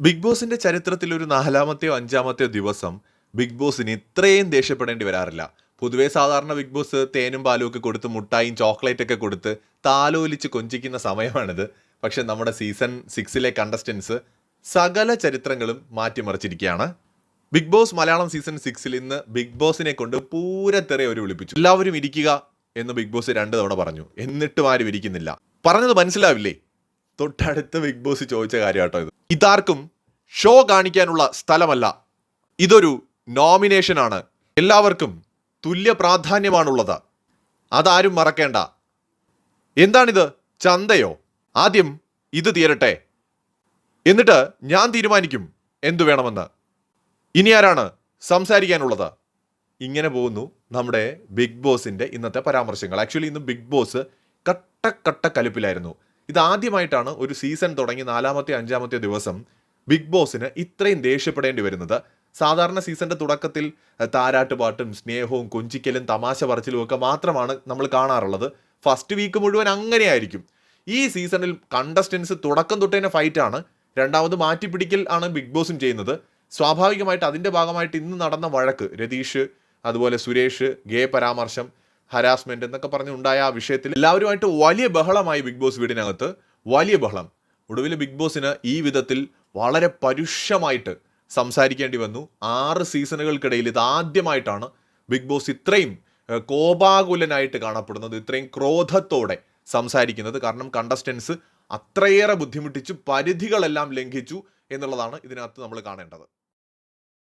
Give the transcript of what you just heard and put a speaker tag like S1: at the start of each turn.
S1: Big ബോസിന്റെ ചരിത്രത്തിൽ ഒരു നാലാമത്തെയോ അഞ്ചാമത്തെയോ ദിവസം ബിഗ് ബോസിന് ഇത്രയും ദേഷ്യപ്പെടേണ്ടി വരാറില്ല. പൊതുവേ സാധാരണ ബിഗ് ബോസ് തേനും പാലും ഒക്കെ കൊടുത്ത് മുട്ടായും ചോക്ലേറ്റ് ഒക്കെ കൊടുത്ത് താലോലിച്ച് കൊഞ്ചിക്കുന്ന സമയമാണിത്. പക്ഷെ നമ്മുടെ സീസൺ സിക്സിലെ കണ്ടസ്റ്റൻസ് സകല ചരിത്രങ്ങളും മാറ്റിമറിച്ചിരിക്കുകയാണ്. ബിഗ് ബോസ് മലയാളം സീസൺ സിക്സിൽ ഇന്ന് ബിഗ് ബോസിനെ കൊണ്ട് പൂരത്തെറി ഒരു വിളിപ്പിച്ചു. എല്ലാവരും ഇരിക്കുക എന്ന് ബിഗ് ബോസ് രണ്ട് തവണ പറഞ്ഞു. എന്നിട്ടും ആരും ഇരിക്കുന്നില്ല. പറഞ്ഞത് മനസ്സിലാവില്ലേ? തൊട്ടടുത്ത ബിഗ് ബോസ് ചോദിച്ച കാര്യം കേട്ടോ ഇത്. ഇതാർക്കും ഷോ കാണിക്കാനുള്ള സ്ഥലമല്ല. ഇതൊരു നോമിനേഷനാണ് എല്ലാവർക്കും തുല്യ പ്രാധാന്യമാണുള്ളത്. അതാരും മറക്കേണ്ട. എന്താണിത്? ചന്തയോ? ആദ്യം ഇത് തീരട്ടെ. എന്നിട്ട് ഞാൻ തീരുമാനിക്കും എന്തു വേണമെന്ന്. ഇനി ആരാണ് സംസാരിക്കാനുള്ളത്? ഇങ്ങനെ പോകുന്നു നമ്മുടെ ബിഗ് ബോസിന്റെ ഇന്നത്തെ പരാമർശങ്ങൾ. ആക്ച്വലി ഇന്ന് ബിഗ് ബോസ് കട്ട കട്ട കലിപ്പിലായിരുന്നു. ഇത് ആദ്യമായിട്ടാണ് ഒരു സീസൺ തുടങ്ങി നാലാമത്തെ അഞ്ചാമത്തെ ദിവസം ബിഗ് ബോസിന് ഇത്രയും ദേഷ്യപ്പെടേണ്ടി വരുന്നത്. സാധാരണ സീസണിന്റെ തുടക്കത്തിൽ താരാട്ടുപാട്ടും സ്നേഹവും കൊഞ്ചിക്കലും തമാശ പറച്ചിലും ഒക്കെ മാത്രമാണ് നമ്മൾ കാണാറുള്ളത്. ഫസ്റ്റ് വീക്ക് മുഴുവൻ അങ്ങനെയായിരിക്കും. ഈ സീസണിൽ കണ്ടസ്റ്റൻസ് തുടക്കം തൊട്ടേനെ ഫൈറ്റാണ് രണ്ടാമത് മാറ്റിപ്പിടിക്കൽ ആണ് ബിഗ് ബോസും ചെയ്യുന്നത്. സ്വാഭാവികമായിട്ട് അതിന്റെ ഭാഗമായിട്ട് ഇന്ന് നടന്ന വഴക്ക് രതീഷ് അതുപോലെ സുരേഷ് ഗേ പരാമർശം ഹരാസ്മെന്റ് എന്നൊക്കെ പറഞ്ഞുണ്ടായ ആ വിഷയത്തിൽ എല്ലാവരുമായിട്ട് വലിയ ബഹളമായി ബിഗ് ബോസ് വീടിനകത്ത്. വലിയ ബഹളം. ഒടുവിൽ ബിഗ് ബോസിന് ഈ വിധത്തിൽ വളരെ പരുഷമായിട്ട് സംസാരിക്കേണ്ടി വന്നു. ആറ് സീസണുകൾക്കിടയിൽ ഇത് ആദ്യമായിട്ടാണ് ബിഗ് ബോസ് ഇത്രയും കോപാകുലനായിട്ട് കാണപ്പെടുന്നത് ഇത്രയും ക്രോധത്തോടെ സംസാരിക്കുന്നത്. കാരണം കണ്ടസ്റ്റൻസ് അത്രയേറെ ബുദ്ധിമുട്ടിച്ചു പരിധികളെല്ലാം ലംഘിച്ചു എന്നുള്ളതാണ് ഇതിനകത്ത് നമ്മൾ കാണേണ്ടത്.